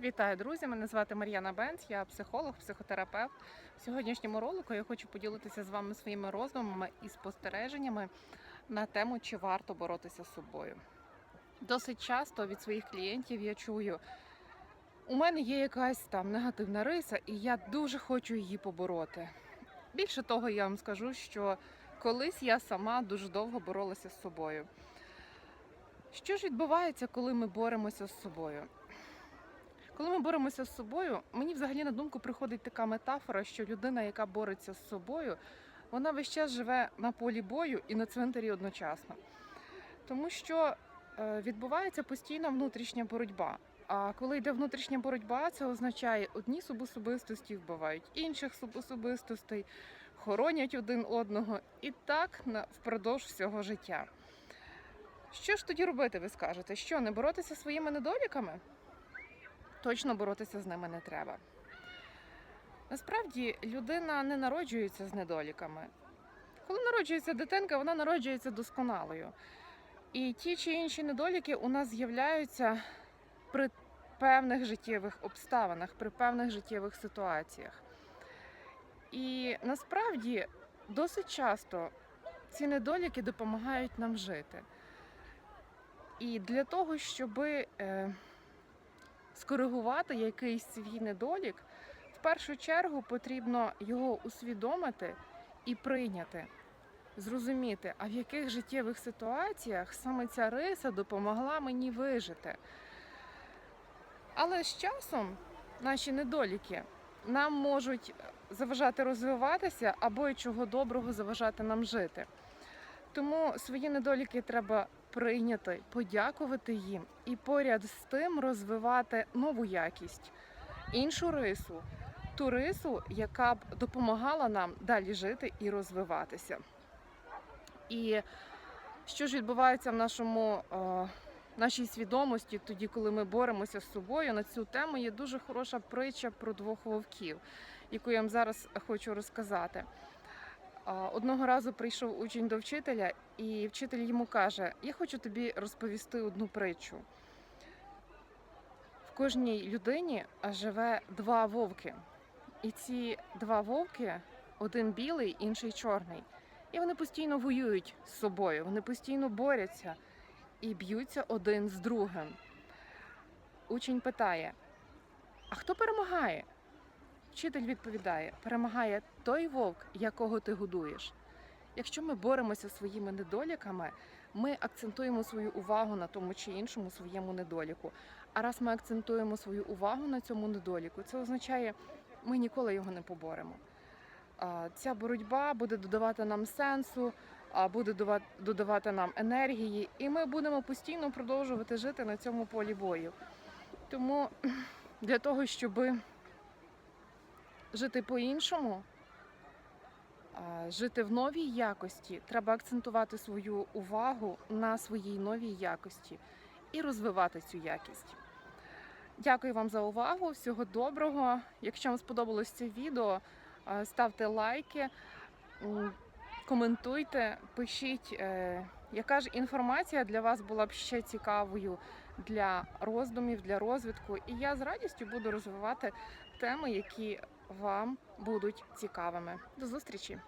Вітаю, друзі! Мене звати Мар'яна Бенц, я психолог, психотерапевт. В сьогоднішньому ролику я хочу поділитися з вами своїми роздумами і спостереженнями на тему, чи варто боротися з собою. Досить часто від своїх клієнтів я чую, у мене є якась там негативна риса, і я дуже хочу її побороти. Більше того, я вам скажу, що колись я сама дуже довго боролася з собою. Що ж відбувається, коли ми боремося з собою? Коли ми боремося з собою, мені взагалі на думку приходить така метафора, що людина, яка бореться з собою, вона весь час живе на полі бою і на цвинтарі одночасно. Тому що е, відбувається постійна внутрішня боротьба. А коли йде внутрішня боротьба, це означає, одні субособистості вбивають інших субособистостей, хоронять один одного і так впродовж всього життя. Що ж тоді робити, ви скажете? Що не боротися своїми недоліками? Точно боротися з ними не треба. Насправді людина не народжується з недоліками. Коли народжується дитинка, вона народжується досконалою. І ті чи інші недоліки у нас з'являються при певних життєвих обставинах, при певних життєвих ситуаціях. І насправді досить часто ці недоліки допомагають нам жити. І для того, щоби. Скоригувати якийсь свій недолік, в першу чергу потрібно його усвідомити і прийняти, зрозуміти, а в яких життєвих ситуаціях саме ця риса допомогла мені вижити. Але з часом наші недоліки нам можуть заважати розвиватися або й чого доброго заважати нам жити. Тому свої недоліки треба прийняти, подякувати їм і поряд з тим розвивати нову якість, іншу рису, ту рису, яка б допомагала нам далі жити і розвиватися. І що ж відбувається в нашому е, нашій свідомості, тоді, коли ми боремося з собою, на цю тему є дуже хороша притча про двох вовків, яку я вам зараз хочу розказати. Одного разу прийшов учень до вчителя, і вчитель йому каже: Я хочу тобі розповісти одну притчу. В кожній людині живе два вовки. І ці два вовки один білий, інший чорний. І вони постійно воюють з собою, вони постійно борються і б'ються один з другим. Учень питає: А хто перемагає? Вчитель відповідає: перемагає той вовк, якого ти годуєш. Якщо ми боремося своїми недоліками, ми акцентуємо свою увагу на тому чи іншому своєму недоліку. А раз ми акцентуємо свою увагу на цьому недоліку, це означає, ми ніколи його не поборемо. Ця боротьба буде додавати нам сенсу, буде додавати нам енергії, і ми будемо постійно продовжувати жити на цьому полі бою. Тому для того, щоби жити по-іншому, жити в новій якості, треба акцентувати свою увагу на своїй новій якості і розвивати цю якість. Дякую вам за увагу. Всього доброго. Якщо вам сподобалось це відео, ставте лайки, коментуйте, пишіть, е, яка ж інформація для вас була б ще цікавою для роздумів, для розвитку. І я з радістю буду розвивати теми, які вам будуть цікавими. До зустрічі!